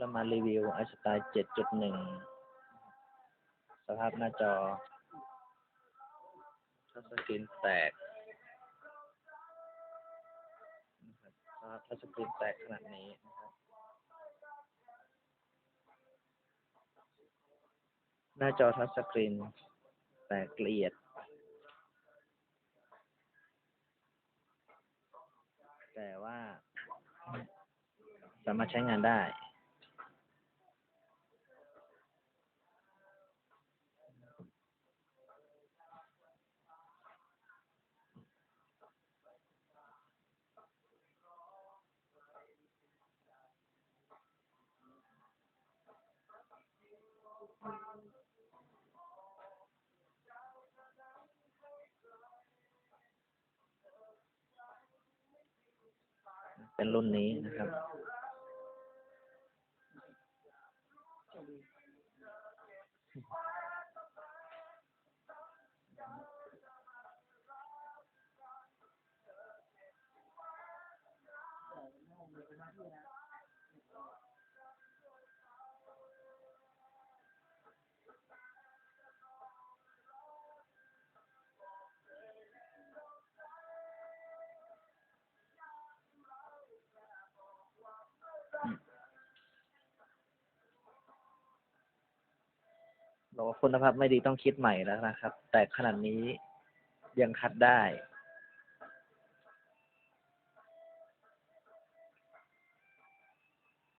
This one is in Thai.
เรามารีวิวไอสไตล์7.1สภาพหน้าจอทัชสกรีนแตกนะครับสภาพทัชสกรีนแตกขนาดนี้นะครับหน้าจอทัชสกรีนแตกละเอียดแต่ว่าสามารถใช้งานได้ เป็นรุ่นนี้นะครับ บอกว่าคุณภาพไม่ดีต้องคิดใหม่แล้วนะครับ แต่ขนาดนี้ยังคัดได้